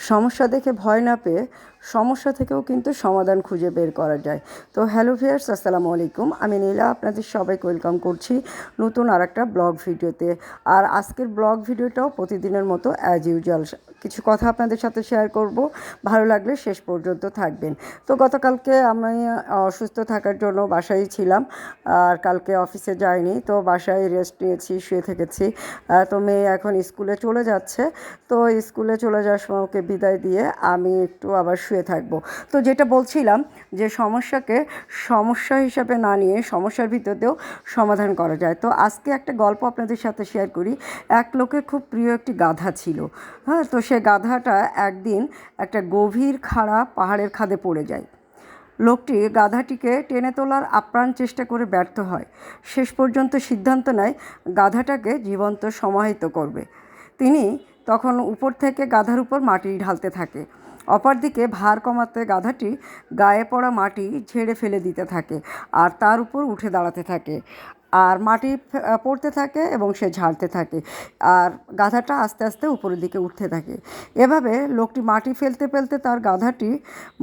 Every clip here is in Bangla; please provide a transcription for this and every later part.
সমস্যা দেখে ভয় না পেয়ে সমস্যা থেকেও কিন্তু সমাধান খুঁজে বের করা যায়। তো হ্যালো ভিয়ার্স আসসালামু আলাইকুম। আমি নীলা, আপনাদের সবাইকে ওয়েলকাম করছি নতুন আর একটা ব্লগ ভিডিওতে। আর আজকের ব্লগ ভিডিওটাও প্রতিদিনের মতো অ্যাজ ইউজুয়াল কিছু কথা আপনাদের সাথে শেয়ার করব। ভালো লাগলে শেষ পর্যন্ত থাকবেন। তো গতকালকে আমি অসুস্থ থাকার জন্য বাসায় ছিলাম, আর কালকে অফিসে যাইনি, তো বাসায় রেস্ট নিয়েছি, শুয়ে থেকেছি। তো মেয়ে এখন স্কুলে চলে যাচ্ছে। তো স্কুলে চলে যাওয়ার সময় ওকে বিদায় দিয়ে আমি একটু আবার শুয়ে থাকব। তো যেটা বলছিলাম যে সমস্যাকে সমস্যা হিসাবে না নিয়ে সমস্যার ভিতরেও সমাধান করা যায়। তো আজকে একটা গল্প আপনাদের সাথে শেয়ার করি। এক লোকের খুব প্রিয় একটি গাধা ছিল। হ্যাঁ তো সে গাধাটা একদিন একটা গভীর খাড়া পাহাড়ের খাদে পড়ে যায়। লোকটি গাধাটিকে টেনে তোলার আপ্রাণ চেষ্টা করে ব্যর্থ হয়। শেষ পর্যন্ত সিদ্ধান্ত নেয় গাধাটাকে জীবন্ত সমাহিত করবে। তিনি তখন উপর থেকে গাধার উপর মাটি ঢালতে থাকে। অপরদিকে ভার কমাতে গাধাটি গায়ে পড়া মাটি ঝেড়ে ফেলে দিতে থাকে আর তার উপর উঠে দাঁড়াতে থাকে। আর মাটি পড়তে থাকে এবং সে ঝাড়তে থাকে। আর গাধাটা আস্তে আস্তে উপরের দিকে উঠতে থাকে। এভাবে লোকটি মাটি ফেলতে ফেলতে তার গাধাটি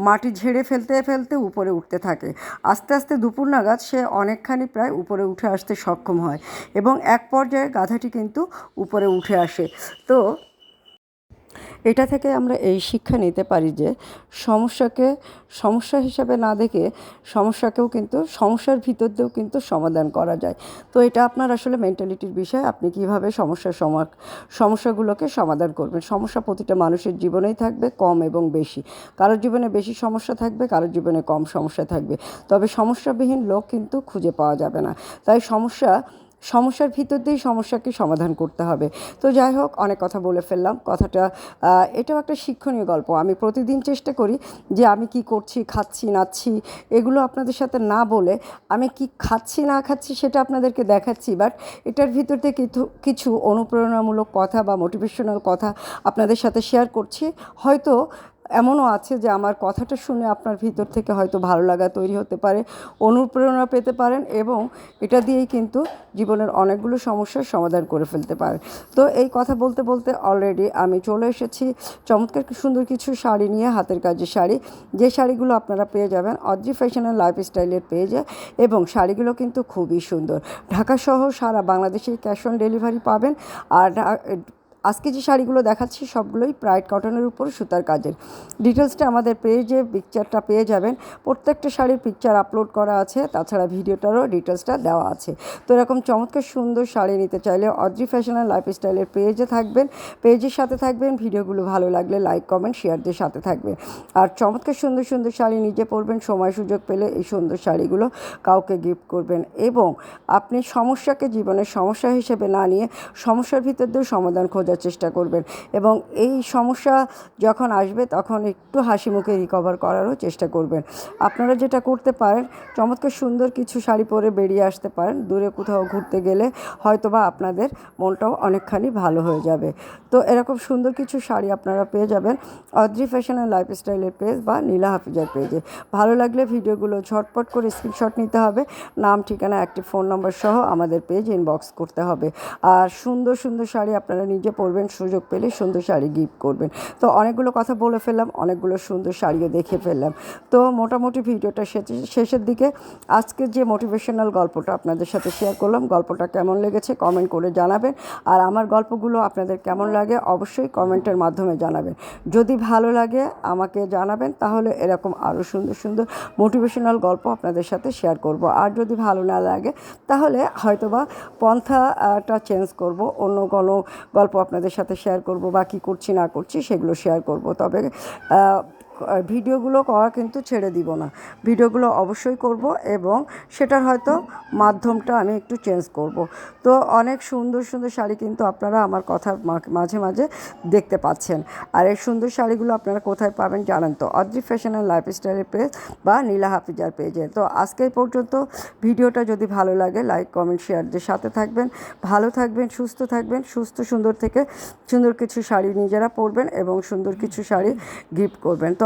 মাটি ঝেড়ে ফেলতে ফেলতে উপরে উঠতে থাকে। আস্তে আস্তে দুপুর নাগাদ সে অনেকখানি প্রায় উপরে উঠে আসতে সক্ষম হয় এবং এক পর্যায়ে গাধাটি কিন্তু উপরে উঠে আসে। তো এটা থেকে আমরা এই শিক্ষা নিতে পারি যে সমস্যাকে, সমস্যা হিসাবে না দেখে সমস্যাকেও কিন্তু, সমস্যার ভিতর দিয়েও কিন্তু সমাধান করা যায়। তো এটা আপনার আসলে মেন্টালিটির বিষয়, আপনি কীভাবে সমস্যার সমা, সমস্যাগুলোকে সমাধান করবেন? সমস্যা প্রতিটা মানুষের জীবনেই থাকবে, কম এবং বেশি। কারোর জীবনে বেশি সমস্যা থাকবে, কারোর জীবনে কম সমস্যা থাকবে। তবে সমস্যাবিহীন লোক কিন্তু খুঁজে পাওয়া যাবে না। তাই সমস্যা সমস্যার ভিতর দিয়েই সমস্যাকে সমাধান করতে হবে। তো যাই হোক, অনেক কথা বলে ফেললাম। কথাটা এটাও একটা শিক্ষণীয় গল্প। আমি প্রতিদিন চেষ্টা করি যে আমি কি করছি, খাচ্ছি, নাচ্ছি, এগুলো আপনাদের সাথে না বলে আমি কি খাচ্ছি, না খাচ্ছি সেটা আপনাদেরকে দেখাচ্ছি। বাট এটার ভিতর থেকে কিছু অনুপ্রেরণামূলক কথা বা মোটিভেশনাল কথা আপনাদের সাথে শেয়ার করছি। হয়তো এমনও আছে যে আমার কথাটা শুনে আপনার ভিতর থেকে হয়তো ভালো লাগা তৈরি হতে পারে, অনুপ্রেরণা পেতে পারেন এবং এটা দিয়েই কিন্তু জীবনের অনেকগুলো সমস্যার সমাধান করে ফেলতে পারেন। তো এই কথা বলতে বলতে অলরেডি আমি চলে এসেছি। চমৎকার সুন্দর কিছু শাড়ি নিয়ে, হাতের কাজের শাড়ি। যে শাড়িগুলো আপনারা পেয়ে যাবেন অদ্রি ফ্যাশনের লাইফস্টাইলের পেজে এবং শাড়িগুলো কিন্তু খুবই সুন্দর। ঢাকা সহ সারা বাংলাদেশে ক্যাশ অন ডেলিভারি পাবেন। আর আজকে যে শাড়িগুলো দেখাচ্ছি, সবগুলোই প্রাইড কটনের উপর সুতার কাজের। ডিটেলসটা আমাদের পেজে পিকচারটা পেয়ে যাবেন। প্রত্যেকটা শাড়ির পিকচার আপলোড করা আছে, তাছাড়া ভিডিওটারও ডিটেলসটা দেওয়া আছে। তো এরকম চমৎকার সুন্দর শাড়ি নিতে চাইলে অদ্রি ফ্যাশন অ্যান্ড লাইফস্টাইলের পেজে থাকবেন। পেজের সাথে থাকবেন, ভিডিওগুলো ভালো লাগলে লাইক কমেন্ট শেয়ার দিয়ে সাথে থাকবেন। আর চমৎকার সুন্দর সুন্দর শাড়ি নিজে পরবেন, সময় সুযোগ পেলে এই সুন্দর শাড়িগুলো কাউকে গিফট করবেন। এবং আপনি সমস্যাকে জীবনের সমস্যা হিসেবে না নিয়ে সমস্যার ভিতর দিয়েও সমাধান খোঁজার চেষ্টা করবেন। এবং এই সমস্যা যখন আসবে, তখন একটু হাসি মুখে রিকভার করারও চেষ্টা করবেন। আপনারা যেটা করতে পারেন, চমৎকার সুন্দর কিছু শাড়ি পরে বেরিয়ে আসতে পারেন। দূরে কোথাও ঘুরতে গেলে হয়তোবা আপনাদের মনটাও অনেকখানি ভালো হয়ে যাবে। তো এরকম সুন্দর কিছু শাড়ি আপনারা পেয়ে যাবেন অদ্রি ফ্যাশন অ্যান্ড লাইফস্টাইলের পেজ বা নীলা হাফিজার পেজে। ভালো লাগলে ভিডিওগুলো ঝটপট করে স্ক্রিনশট নিতে হবে। নাম, ঠিকানা একটি ফোন নম্বর সহ আমাদের পেজ ইনবক্স করতে হবে। আর সুন্দর সুন্দর শাড়ি আপনারা নিজে পরবেন, সুযোগ পেলে সুন্দর শাড়ি গিফট করবেন। তো অনেকগুলো কথা বলে ফেললাম, অনেকগুলো সুন্দর শাড়িও দেখে ফেললাম। তো মোটামুটি ভিডিওটা শেষে- শেষের দিকে আজকে যে মোটিভেশনাল গল্পটা আপনাদের সাথে শেয়ার করলাম, গল্পটা কেমন লেগেছে কমেন্ট করে জানাবেন। আর আমার গল্পগুলো আপনাদের কেমন লাগে অবশ্যই কমেন্টের মাধ্যমে জানাবেন। যদি ভালো লাগে আমাকে জানাবেন, তাহলে এরকম আরও সুন্দর সুন্দর মোটিভেশনাল গল্প আপনাদের সাথে শেয়ার করব। আর যদি ভালো না লাগে, তাহলে হয়তোবা পন্থাটা চেঞ্জ করব, অন্য কোনো গল্প আপনাদের সাথে শেয়ার করব বা কী করছি না করছি সেগুলো শেয়ার করব। তবে ভিডিওগুলো করা কিন্তু ছেড়ে দিব না। ভিডিওগুলো অবশ্যই করব এবং সেটার হয়তো মাধ্যমটা আমি একটু চেঞ্জ করব। তো অনেক সুন্দর সুন্দর শাড়ি কিন্তু আপনারা আমার কথার মাঝে মাঝে দেখতে পাচ্ছেন। আর এই সুন্দর শাড়িগুলো আপনারা কোথায় পাবেন জানেন তো? অদ্রি ফ্যাশন অ্যান্ড লাইফস্টাইলের পেজ বা নীলা হাফিজার পেজে। তো আজকে পর্যন্ত। ভিডিওটা যদি ভালো লাগে, লাইক, কমেন্ট, শেয়ার দিয়ে সাথে থাকবেন। ভালো থাকবেন, সুস্থ থাকবেন, সুস্থ, সুন্দর থেকে সুন্দর কিছু শাড়ি নিজেরা পরবেন এবং সুন্দর কিছু শাড়ি গিফট করবেন। তো